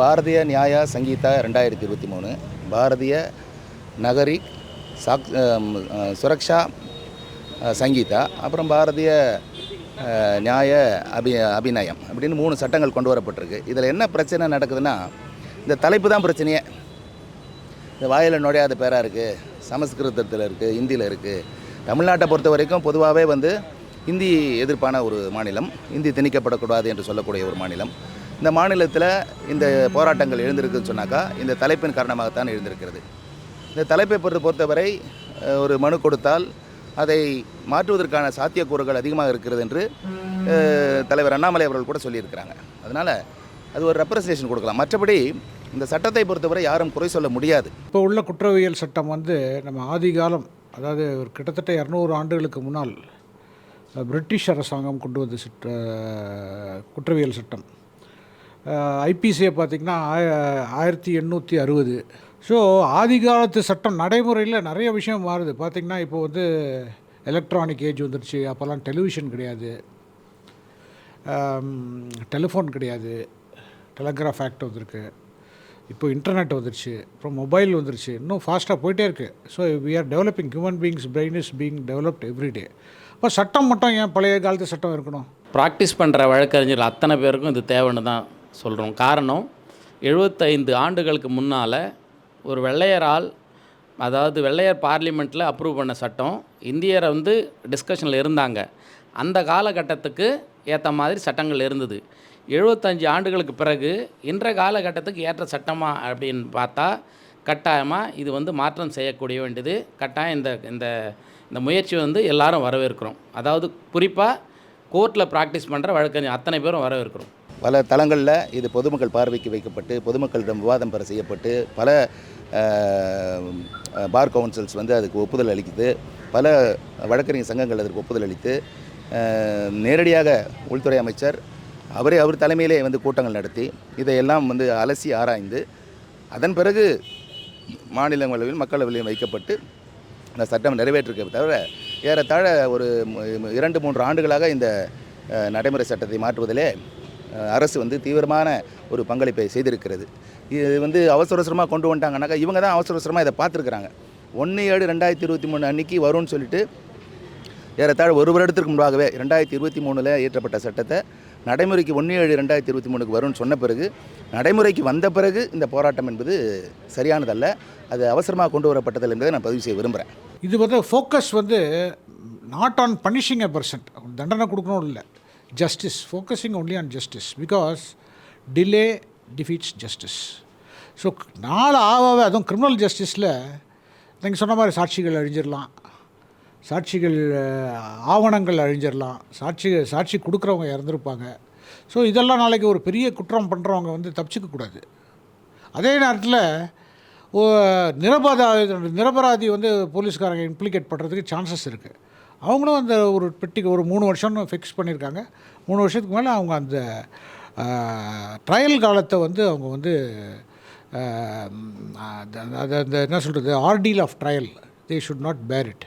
பாரதிய நியாய சங்கீதா ரெண்டாயிரத்தி இருபத்தி மூணு பாரதிய நகரி சாக் சுரக்ஷா சங்கீதா அப்புறம் பாரதிய நியாய அபி அபிநயம் அப்படின்னு மூணு சட்டங்கள் கொண்டு வரப்பட்டிருக்கு. இதில் என்ன பிரச்சனை நடக்குதுன்னா இந்த தலைப்பு தான் பிரச்சனையே. இந்த வாயில் நுழையாத பேராக இருக்குது சமஸ்கிருதத்தில் இருக்குது ஹிந்தியில் இருக்குது தமிழ்நாட்டை பொறுத்த வரைக்கும் பொதுவாகவே வந்து இந்தி எதிர்ப்பான ஒரு மாநிலம் இந்தி திணிக்கப்படக்கூடாது என்று சொல்லக்கூடிய ஒரு மாநிலம். இந்த மாநிலத்தில் இந்த போராட்டங்கள் எழுந்திருக்குன்னு சொன்னாக்கா இந்த தலைப்பின் காரணமாகத்தான் எழுந்திருக்கிறது. இந்த தலைப்பை பொறுத்த பொறுத்தவரை ஒரு மனு கொடுத்தால் அதை மாற்றுவதற்கான சாத்தியக்கூறுகள் அதிகமாக இருக்கிறது என்று தலைவர் அண்ணாமலை அவர்கள் கூட சொல்லியிருக்கிறாங்க. அதனால் அது ஒரு ரெப்ரசன்டேஷன் கொடுக்கலாம். மற்றபடி இந்த சட்டத்தை பொறுத்தவரை யாரும் குறை சொல்ல முடியாது. இப்போ உள்ள குற்றவியல் சட்டம் வந்து நம்ம ஆதிகாலம் அதாவது ஒரு கிட்டத்தட்ட இரநூறு ஆண்டுகளுக்கு முன்னால் பிரிட்டிஷ் அரசாங்கம் கொண்டு வந்த சட்ட குற்றவியல் சட்டம். ஐபிசியை பார்த்திங்கன்னா ஆயிரத்தி எண்ணூற்றி அறுபது. ஸோ ஆதிகாலத்து சட்டம் நடைமுறையில் நிறைய விஷயம் மாறுது. பார்த்திங்கன்னா இப்போ வந்து எலக்ட்ரானிக் ஏஜ் வந்துருச்சு. அப்போல்லாம் டெலிவிஷன் கிடையாது. டெலிஃபோன் கிடையாது. டெலகிராஃப் ஆக்ட் வந்திருக்கு. இப்போ இன்டர்நெட் வந்துருச்சு. அப்புறம் மொபைல் வந்துருச்சு. இன்னும் ஃபாஸ்ட்டாக போயிட்டே இருக்குது so we are developing human beings brain is being developed every day அப்போ சட்டம் மட்டும் ஏன் பழைய காலத்து சட்டம் இருக்கணும்? ப்ராக்டிஸ் பண்ணுற வழக்கறிஞர் அத்தனை பேருக்கும் இது தேவைன்னு தான் சொல்கிறோம் காரணம் எழுபத்தைந்து ஆண்டுகளுக்கு முன்னால் ஒரு வெள்ளையரால் அதாவது வெள்ளையர் பார்லிமெண்ட்டில் அப்ரூவ் பண்ண சட்டம் இந்தியரை வந்து டிஸ்கஷனில் இருந்தாங்க. அந்த காலகட்டத்துக்கு ஏற்ற மாதிரி சட்டங்கள் இருந்தது. எழுபத்தஞ்சு ஆண்டுகளுக்கு பிறகு இன்றைய காலகட்டத்துக்கு ஏற்ற சட்டமா அப்படின்னு பார்த்தா கட்டாயமாக இது வந்து மாற்றம் செய்யக்கூடிய வேண்டியது. கட்டாயம் இந்த இந்த இந்த முயற்சி வந்து எல்லாரும் வரவேற்கிறோம். அதாவது குறிப்பாக கோர்ட்டில் ப்ராக்டிஸ் பண்ணுற வழக்கறிஞர் அத்தனை பேரும் வரவேற்கிறோம். பல தளங்களில் இது பொதுமக்கள் பார்வைக்கு வைக்கப்பட்டு பொதுமக்களிடம் விவாதம் பெற செய்யப்பட்டு பல பார் கவுன்சில்ஸ் வந்து அதுக்கு ஒப்புதல் அளிக்குது. பல வழக்கறிஞர் சங்கங்கள் அதற்கு ஒப்புதல் அளித்து நேரடியாக உள்துறை அமைச்சர் அவரே அவர் தலைமையிலே வந்து கூட்டங்கள் நடத்தி இதையெல்லாம் வந்து அலசி ஆராய்ந்து அதன் பிறகு மாநிலங்களவையில் மக்களவையிலும் வைக்கப்பட்டு இந்த சட்டம் நிறைவேற்றிருக்க தவிர ஏறத்தாழ ஒரு இரண்டு மூன்று ஆண்டுகளாக இந்த நடைமுறை சட்டத்தை மாற்றுவதிலே அரசு வந்து தீவிரமான ஒரு பங்களிப்பை செய்திருக்கிறது. இது வந்து அவசர அவசரமாக கொண்டு வந்துட்டாங்கனாக்கா இவங்க தான் அவசர அவசரமாக இதை பார்த்துருக்குறாங்க. ஒன்று ஏழு ரெண்டாயிரத்தி இருபத்தி மூணு அன்னைக்கு வரும்னு சொல்லிட்டு ஏறத்தாழ ஒரு வருடத்திற்கு முன்பாகவே ரெண்டாயிரத்தி இருபத்தி மூணில் இயற்றப்பட்ட சட்டத்தை நடைமுறைக்கு ஒன்று ஏழு ரெண்டாயிரத்தி இருபத்தி மூணுக்கு வரும்னு சொன்ன பிறகு நடைமுறைக்கு வந்த பிறகு இந்த போராட்டம் என்பது சரியானதல்ல. அது அவசரமாக கொண்டு வரப்பட்டதில்லை என்பதை நான் பதிவு செய்ய விரும்புகிறேன் இது வந்து ஃபோக்கஸ் வந்து not on punishing a person தண்டனை கொடுக்கணும் இல்லை. Justice focusing only on justice because delay defeats justice so நாள் ஆவாவே அதுவும் கிரிமினல் ஜஸ்டிஸில் நீங்கள் சொன்ன மாதிரி சாட்சிகள் அழிஞ்சிடலாம் சாட்சிகள் ஆவணங்கள் அழிஞ்சிடலாம் சாட்சி சாட்சி கொடுக்குறவங்க இறந்துருப்பாங்க. ஸோ இதெல்லாம் நாளைக்கு ஒரு பெரிய குற்றம் பண்ணுறவங்க வந்து தப்பிச்சிக்கக்கூடாது அதே நேரத்தில் நிரபராதி நிரபராதி வந்து போலீஸ்காரங்க இம்ப்ளிகேட் பண்ணுறதுக்கு சான்சஸ் இருக்குது அவங்களும் அந்த ஒரு பெட்டிக்கு ஒரு மூணு வருஷம்னு ஃபிக்ஸ் பண்ணியிருக்காங்க. மூணு வருஷத்துக்கு மேலே அவங்க அந்த ட்ரையல் காலத்தை வந்து அவங்க வந்து அது அந்த என்ன சொல்கிறது ordeal of trial they should not bear it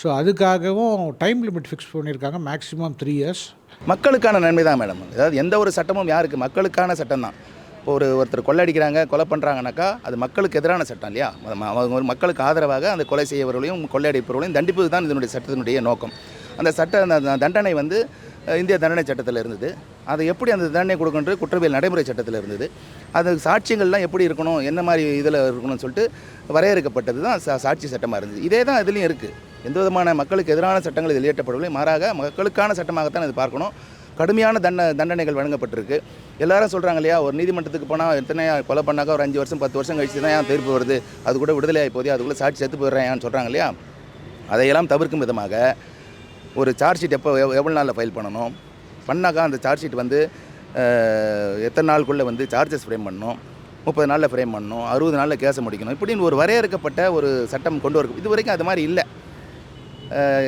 so அதுக்காகவும் time limit fix பண்ணியிருக்காங்க மேக்ஸிமம் த்ரீ இயர்ஸ் மக்களுக்கான நன்மை தான் மேடம். அதாவது எந்த ஒரு சட்டமும் யாருக்கு மக்களுக்கான சட்டம் தான் இப்போ ஒரு ஒருத்தர் கொள்ளடிக்கிறாங்க கொலை பண்ணுறாங்கனாக்கா அது மக்களுக்கு எதிரான சட்டம் இல்லையா? அவங்க ஒரு மக்களுக்கு ஆதரவாக அந்த கொலை செய்யவர்களையும் கொள்ளையடிப்பவர்களையும் தண்டிப்பது தான் இதனுடைய சட்டத்தினுடைய நோக்கம். அந்த சட்ட அந்த தண்டனை வந்து இந்திய தண்டனை சட்டத்தில் இருந்தது. அதை எப்படி அந்த தண்டனை கொடுக்கணும் குற்றவியல் நடைமுறை சட்டத்தில் இருந்தது. அது சாட்சியங்கள்லாம் எப்படி இருக்கணும் என்ன மாதிரி இதில் இருக்கணும்னு சொல்லிட்டு வரையறுக்கப்பட்டது தான் சா சாட்சி சட்டமாக இருந்தது. இதே தான் இதுலேயும் இருக்குது எந்த விதமான மக்களுக்கு எதிரான சட்டங்கள் இதில் இயற்றப்படவில்லை. மாறாக மக்களுக்கான சட்டமாகத்தான் இது பார்க்கணும். கடுமையான தண்ட தண்டனைகள் வழங்கப்பட்டிருக்கு. எல்லாரும் சொல்கிறாங்க இல்லையா ஒரு நீதிமன்றத்துக்கு போனால் எத்தனை கொலை பண்ணாக்கா ஒரு அஞ்சு வருஷம் பத்து வருஷம் கழிச்சு தான் ஏன் தீர்ப்பு வருது? அது கூட விடுதலை ஆகி போதே அதுக்குள்ளே சாட்சி செத்து போயிடுறேன் சொல்கிறாங்க இல்லையா? அதையெல்லாம் தவிர்க்கும் விதமாக ஒரு சார்ஜ் ஷீட் எப்போ எவ் எவ்வளோ நாளில் ஃபைல் பண்ணணும்? பண்ணாக்கா அந்த சார்ஜ் ஷீட் வந்து எத்தனை நாளுக்குள்ளே வந்து சார்ஜஸ் ஃப்ரேம் பண்ணணும்? முப்பது நாளில் ஃப்ரேம் பண்ணணும் அறுபது நாளில் கேஸை முடிக்கணும் இப்படின்னு ஒரு வரையறுக்கப்பட்ட ஒரு சட்டம் கொண்டு வரும் இது வரைக்கும் அது மாதிரி இல்லை.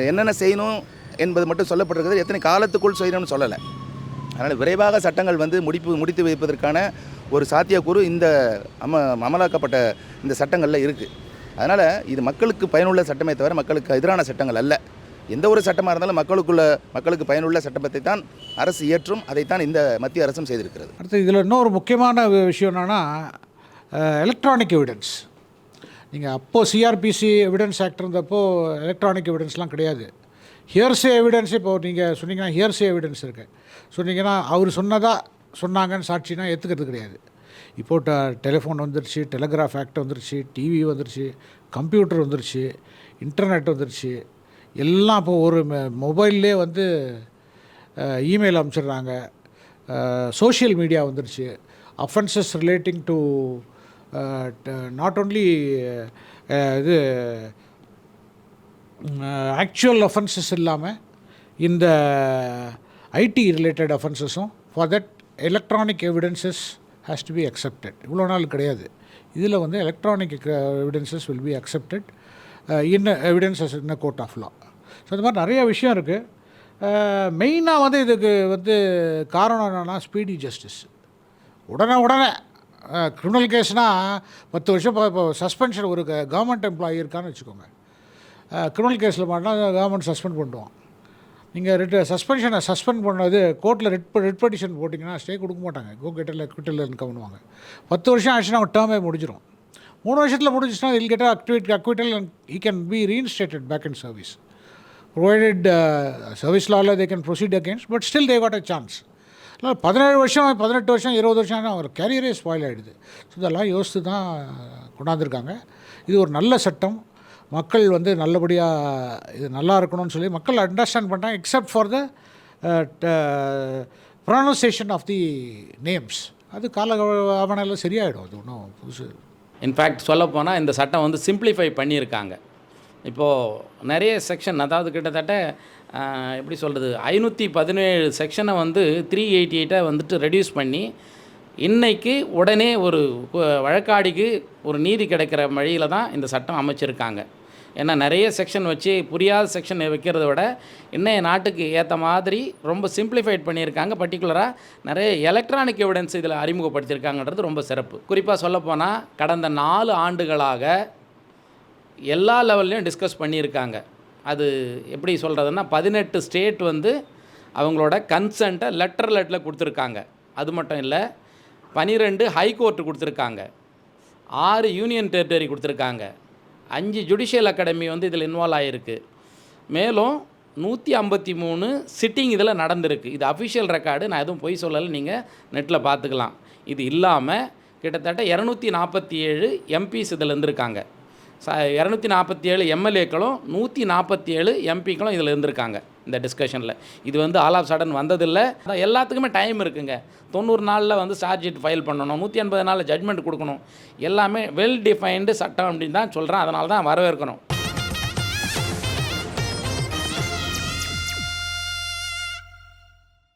என்னென்ன செய்யணும்? என்பது மட்டும் சொல்லப்பட்டிருக்கிறது. எத்தனை காலத்துக்குள் செய்யணும்னு சொல்லலை. அதனால் விரைவாக சட்டங்கள் வந்து முடிப்பு முடித்து வைப்பதற்கான ஒரு சாத்தியக்கூறு இந்த அம அமலாக்கப்பட்ட இந்த சட்டங்களில் இருக்குது அதனால் இது மக்களுக்கு பயனுள்ள சட்டமே தவிர மக்களுக்கு எதிரான சட்டங்கள் அல்ல. எந்த ஒரு சட்டமாக இருந்தாலும் மக்களுக்குள்ள மக்களுக்கு பயனுள்ள சட்டத்தை தான் அரசு இயற்றும். அதைத்தான் இந்த மத்திய அரசும் செய்திருக்கிறது. அடுத்து இதில் இன்னொரு முக்கியமான விஷயம் என்னென்னா எலக்ட்ரானிக் எவிடன்ஸ் நீங்கள் அப்போது சிஆர்பிசி எவிடன்ஸ் ஆக்ட் இருந்தப்போ எலக்ட்ரானிக் எவிடன்ஸ்லாம் கிடையாது. ஹியர்ஸே எவிடன்ஸ் இப்போ நீங்கள் சொன்னீங்கன்னா ஹியர்ஸே எவிடன்ஸ் இருக்குது சொன்னீங்கன்னா அவர் சொன்னதாக சொன்னாங்கன்னு சாட்சினா ஏற்றுக்கிறது கிடையாது. இப்போ ட டெலிஃபோன் வந்துருச்சு டெலிகிராஃப் ஆக்ட் வந்துருச்சு டிவி வந்துருச்சு கம்ப்யூட்டர் வந்துருச்சு இன்டர்நெட் வந்துருச்சு எல்லாம் இப்போ ஒரு மொபைல்லே வந்து இமெயில் அனுப்பிச்சிடுறாங்க சோஷியல் மீடியா வந்துருச்சு. Offences relating to not only இது ஆக்சுவல் அஃபென்சஸ் இல்லாமல் இந்த IT related அஃபென்சஸும் for that electronic evidences has to be accepted இவ்வளோ நாள் கிடையாது. இதில் வந்து electronic evidences will be accepted இன்ன எவிடன்சஸ் இன்ன கோர்ட் ஆஃப் லா ஸோ இந்த மாதிரி நிறைய விஷயம் இருக்குது மெயினாக வந்து இதுக்கு வந்து காரணம் என்னென்னா ஸ்பீடி ஜஸ்டிஸ் உடனே உடனே க்ரிமினல் கேஸ்னால் பத்து வருஷம் இப்போ இப்போ சஸ்பென்ஷன் ஒரு கவர்மெண்ட் எம்ப்ளாயி இருக்கான்னு வச்சுக்கோங்க. கிரிமினல் கேஸில் மாட்டினா கவர்மெண்ட் சஸ்பெண்ட் பண்ணுவோம் நீங்கள் ரெட் சஸ்பென்ஷனை சஸ்பெண்ட் பண்ணது கோர்ட்டில் ரெட் ரெட் பெட்டிஷன் போட்டிங்கன்னா ஸ்டே கொடுக்க மாட்டாங்க. கோ கெட்டில் குட்டில் இருக்க பண்ணுவாங்க பத்து வருஷம் ஆச்சுன்னா அவங்க டேர்மே முடிஞ்சிடும் மூணு வருஷத்தில் முடிஞ்சிச்சுன்னா இல் கேட்டால் activate acquittal and he can be reinstated back in service provided service லாவில் they can proceed against but still they got a chance இல்லை பதினேழு வருஷம் பதினெட்டு வருஷம் இருபது வருஷம் அவர் கேரியரே ஸ்பாயில் ஆகிடுது ஸோ இதெல்லாம் யோசித்து தான் கொண்டாந்துருக்காங்க. இது ஒரு நல்ல சட்டம். மக்கள் வந்து நல்லபடியாக இது நல்லா இருக்கணும்னு சொல்லி மக்கள் அண்டர்ஸ்டாண்ட் பண்ணுறாங்க except for the pronunciation of the names அது கால ஆவணையில் சரியாயிடும் அது ஒன்றும் புதுசு. இன்ஃபேக்ட் சொல்லப்போனால் இந்த சட்டம் வந்து சிம்பிளிஃபை பண்ணியிருக்காங்க. இப்போது நிறைய செக்ஷன் அதாவது கிட்டத்தட்ட uh, எப்படி சொல்கிறது ஐநூற்றி பதினேழு செக்ஷனை வந்து த்ரீ எயிட்டி எயிட்டை வந்துட்டு ரெடியூஸ் பண்ணி இன்னைக்கு உடனே ஒரு வழக்காடிக்கு ஒரு நீதி கிடைக்கிற வழியில் தான் இந்த சட்டம் அமைச்சிருக்காங்க. ஏன்னா நிறைய செக்ஷன் வச்சு புரியாத செக்ஷன் வைக்கிறத விட இன்னைய நாட்டுக்கு ஏற்ற மாதிரி ரொம்ப சிம்பிளிஃபைட் பண்ணியிருக்காங்க. பர்டிகுலராக நிறைய எலக்ட்ரானிக் எவிடன்ஸ் இதில் அறிமுகப்படுத்தியிருக்காங்கன்றது ரொம்ப சிறப்பு. குறிப்பாக சொல்லப்போனால் கடந்த நாலு ஆண்டுகளாக எல்லா லெவல்லையும் டிஸ்கஸ் பண்ணியிருக்காங்க. அது எப்படி சொல்கிறதுன்னா பதினெட்டு ஸ்டேட் வந்து அவங்களோட கன்சென்ட்டை லெட்டர் லெட்டில் கொடுத்துருக்காங்க. அது மட்டும் இல்லை பனிரெண்டு ஹைகோர்ட்டு கொடுத்துருக்காங்க. ஆறு யூனியன் டெரிட்டரி கொடுத்துருக்காங்க. அஞ்சு ஜுடிஷியல் அகாடமி வந்து இதில் இன்வால்வ் ஆகிருக்கு மேலும் நூற்றி ஐம்பத்தி மூணு சிட்டிங் இதில் நடந்திருக்கு. இது அஃபிஷியல் ரெக்கார்டு நான் எதுவும் பொய் சொல்லலை நீங்கள் நெட்டில் பார்த்துக்கலாம். இது இல்லாமல் கிட்டத்தட்ட இரநூத்தி நாற்பத்தி ஏழு எம்பிஸ் இதில் இருந்திருக்காங்க. ச இரநூத்தி நாற்பத்தி ஏழு எம்எல்ஏக்களும் நூற்றி நாற்பத்தி ஏழு எம்பிக்களும் இதில் இருந்திருக்காங்க இந்த டிஸ்கஷனில் இது வந்து ஆல் ஆஃப் சடன் வந்ததில்லை. அதான் எல்லாத்துக்குமே டைம் இருக்குங்க. தொண்ணூறு நாளில் வந்து சார்ஜ் ஷீட் ஃபைல் பண்ணணும். நூற்றி எண்பது நாளில் ஜட்மெண்ட் கொடுக்கணும். எல்லாமே வெல் டிஃபைன்டு சட்டம் அப்படின்னு தான் சொல்கிறேன் அதனால தான் வரவேற்கணும்.